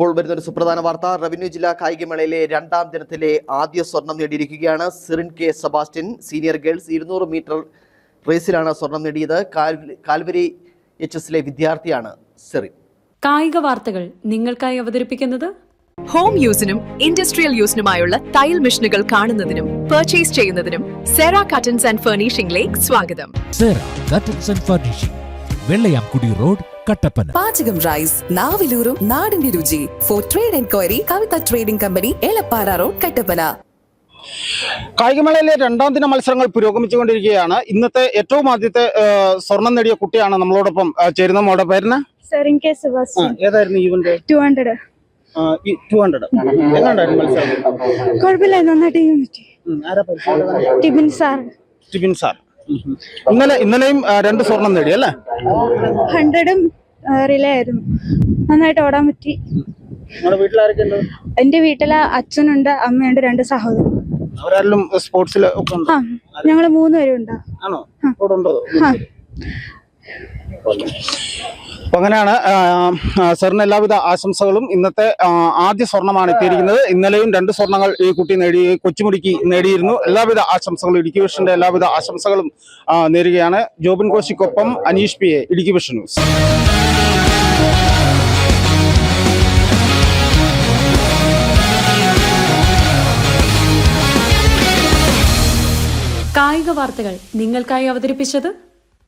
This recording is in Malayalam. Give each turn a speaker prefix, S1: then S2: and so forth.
S1: ഇപ്പോൾ വരുന്ന ഒരു സുപ്രധാന വാർത്ത. റവന്യൂ ജില്ലാ കായികമേളയിലെ രണ്ടാം ദിനത്തിലെ ആദ്യ സ്വർണം നേടിയിരിക്കുകയാണ്. Sirin K Sebastian senior girls ഇരുന്നൂറ് മീറ്റർ റേസിലാണ് സ്വർണം നേടിയത്. കാൽവരി എച്ച് എസിലെ വിദ്യാർത്ഥിയാണ് സിറിൻ.
S2: കായിക വാർത്തകൾ നിങ്ങൾക്കായി അവതരിപ്പിക്കുന്നത്?
S3: ഹോം യൂസിനും ഇൻഡസ്ട്രിയൽ യൂസിനുമായുള്ള തയ്യൽ മെഷീനുകൾ കാണുന്നതിനും പർച്ചേസ് ചെയ്യുന്നതിനും സെറ കട്ടൻസ് ആൻഡ് ഫർണിഷിംഗിലേക്ക് സ്വാഗതം.
S4: Sera curtains and furnishing Vellayamkudy road Kattappana.
S5: പാചകം റൈസ് നാവിലൂറും നാടിന്റെ രുചി. For trade enquiry Kavitha trading company Elappara road Kattappana.
S6: കായികമേളയിലെ രണ്ടാം ദിന മത്സരങ്ങൾ പുരോഗമിച്ചുകൊണ്ടിരിക്കുകയാണ്. ഇന്നത്തെ ഏറ്റവും ആദ്യത്തെ സ്വർണം നേടിയ കുട്ടിയാണ് നമ്മളോടൊപ്പം ചേരുന്ന മോടെ പേരിന്
S7: സർ ഇൻ കേസ് സെബാസ്റ്റ്യൻ
S6: ഏതായിരുന്നു event
S7: two hundred
S6: two hundred എങ്ങനെയുണ്ടായിരുന്നു മത്സരം?
S7: കുഴപ്പമില്ല നന്നായിട്ട് ടിബിൻ സാർ.
S6: ടിബിൻ സാർ. ഇന്നലെ ഇന്നലെയും രണ്ട് സ്വർണം നേടി അല്ലേ?
S7: ഹൺഡ്രഡും റിലേ ആയിരുന്നു നന്നായിട്ട് ഓടാൻ പറ്റി. എന്റെ വീട്ടിലെ അച്ഛനുണ്ട് അമ്മയുണ്ട് രണ്ട് സഹോദരൻ.
S6: അവരാരെങ്കിലും സ്പോർട്സിൽ
S7: ആ ഞങ്ങൾ മൂന്ന് പേരും ഉണ്ട്?
S6: ആണോ അവിടെ ഉണ്ടോ
S7: ആ
S6: അപ്പൊ അങ്ങനെയാണ് സാറിന് എല്ലാവിധ ആശംസകളും. ഇന്നത്തെ ആദ്യ സ്വർണമാണ് എത്തിയിരിക്കുന്നത്. ഇന്നലെയും രണ്ട് സ്വർണങ്ങൾ ഈ കുട്ടി നേടി കൊച്ചുമുടിക്ക് നേടിയിരുന്നു. എല്ലാവിധ ആശംസകളും ഇടുക്കി വിഷന്റെ എല്ലാവിധ ആശംസകളും നേരുകയാണ്. Jobin കോശിക്കൊപ്പം Aneesh P A Idukki vision news.
S2: വാർത്തകൾ നിങ്ങൾക്കായി അവതരിപ്പിച്ചത്